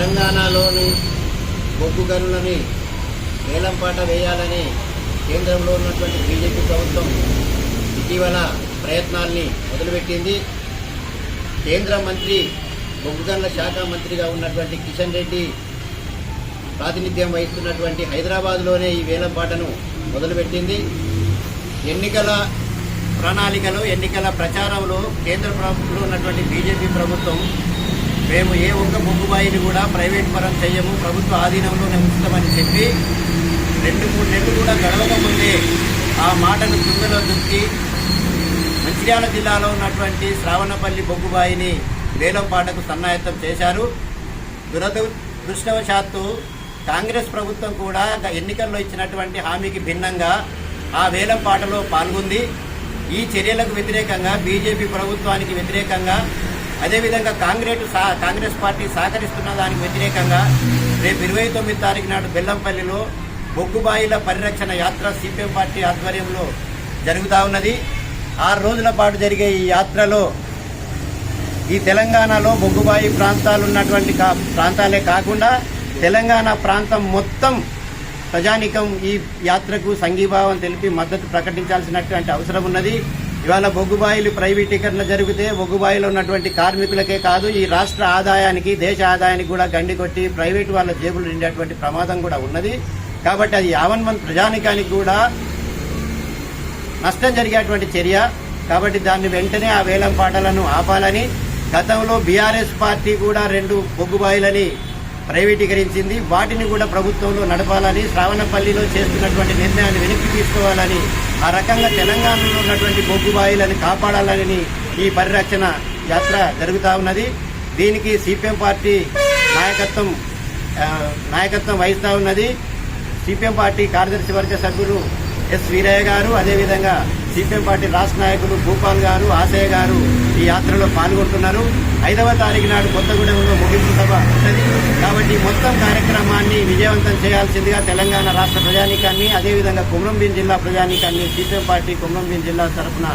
తెలంగాణలోని బొగ్గు గనులని వేలంపాట వేయాలని కేంద్రంలో ఉన్నటువంటి బీజేపీ ప్రభుత్వం ఇటీవల ప్రయత్నాల్ని మొదలుపెట్టింది. కేంద్ర మంత్రి బొగ్గు గనుల శాఖ మంత్రిగా ఉన్నటువంటి కిషన్ రెడ్డి ప్రాతినిధ్యం వహిస్తున్నటువంటి హైదరాబాద్లోనే ఈ వేలంపాటను మొదలుపెట్టింది. ఎన్నికల ప్రణాళికలో ఎన్నికల ప్రచారంలో కేంద్ర ప్రభుత్వంలో ఉన్నటువంటి బీజేపీ ప్రభుత్వం మేము ఏ ఒక్క బొగ్గుబాయిని కూడా ప్రైవేట్ పరం చేయము ప్రభుత్వ ఆధీనంలోనే ఉంచుతామని చెప్పి రెండు మూడు నెలలు కూడా గడవక ముందే ఆ మాటను తుంగలో దుక్కి మంచిర్యాల జిల్లాలో ఉన్నటువంటి శ్రావణపల్లి బొగ్గుబాయిని వేలంపాటకు సన్నాయత్తం చేశారు. దురదృష్టవశాత్తు కాంగ్రెస్ ప్రభుత్వం కూడా ఎన్నికల్లో ఇచ్చినటువంటి హామీకి భిన్నంగా ఆ వేలంపాటలో పాల్గొంది. ఈ చర్యలకు వ్యతిరేకంగా బీజేపీ ప్రభుత్వానికి వ్యతిరేకంగా అదేవిధంగా కాంగ్రెస్ సా కాంగ్రెస్ పార్టీ సహకరిస్తున్న దానికి వ్యతిరేకంగా రేపు ఇరవై తొమ్మిది తారీఖు నాడు బెల్లంపల్లిలో బొగ్గుబాయిల పరిరక్షణ యాత్ర సిపిఎం పార్టీ ఆధ్వర్యంలో జరుగుతూ ఉన్నది. ఆరు రోజుల పాటు జరిగే ఈ యాత్రలో ఈ తెలంగాణలో బొగ్గుబాయి ప్రాంతాలు ఉన్నటువంటి కా ప్రాంతాలే కాకుండా తెలంగాణ ప్రాంతం మొత్తం ప్రజానికం ఈ యాత్రకు సంఘీభావం తెలిపి మద్దతు ప్రకటించాల్సినటువంటి అవసరం ఉన్నది. ఇవాళ బొగ్గుబాయిలు ప్రైవేటీకరణ జరిగితే బొగ్గుబాయిలో ఉన్నటువంటి కార్మికులకే కాదు ఈ రాష్ట్ర ఆదాయానికి దేశ ఆదాయానికి కూడా గండి కొట్టి ప్రైవేటు వాళ్ళ జేబులు నిండేటువంటి ప్రమాదం కూడా ఉన్నది. కాబట్టి అది యావన్ ప్రజానికానికి కూడా నష్టం జరిగేటువంటి చర్య. కాబట్టి దాన్ని వెంటనే ఆ వేలం పాటలను ఆపాలని గతంలో బీఆర్ఎస్ పార్టీ కూడా రెండు బొగ్గుబాయిలని ప్రైవేటీకరించింది. వాటిని కూడా ప్రభుత్వంలో నడపాలని శ్రావణపల్లిలో చేస్తున్నటువంటి నిర్ణయాన్ని వెనక్కి తీసుకోవాలని ఆ రకంగా తెలంగాణలో ఉన్నటువంటి బొగ్గుబాయిలను కాపాడాలని ఈ పరిరక్షణ యాత్ర జరుగుతూ ఉన్నది. దీనికి సిపిఎం పార్టీ నాయకత్వం నాయకత్వం వహిస్తూ ఉన్నది. సిపిఎం పార్టీ కార్యదర్శి వర్గ సభ్యులు ఎస్ వీరయ్య గారు అదేవిధంగా సిపిఎం పార్టీ రాష్ట్ర నాయకులు భూపాల్ గారు ఆశయ్య గారు ఈ యాత్రలో పాల్గొంటున్నారు. ఐదవ తారీఖు నాడు కొత్తగూడెంలో ముగింపు సభ ఉంటుంది. కాబట్టి మొత్తం కార్యక్రమాన్ని విజయవంతం చేయాల్సిందిగా తెలంగాణ రాష్ట్ర ప్రజానీకాన్ని అదేవిధంగా కుమ్రంభీం జిల్లా ప్రజానీకాన్ని సిపిఎం పార్టీ కుమ్రంభీం జిల్లా తరఫున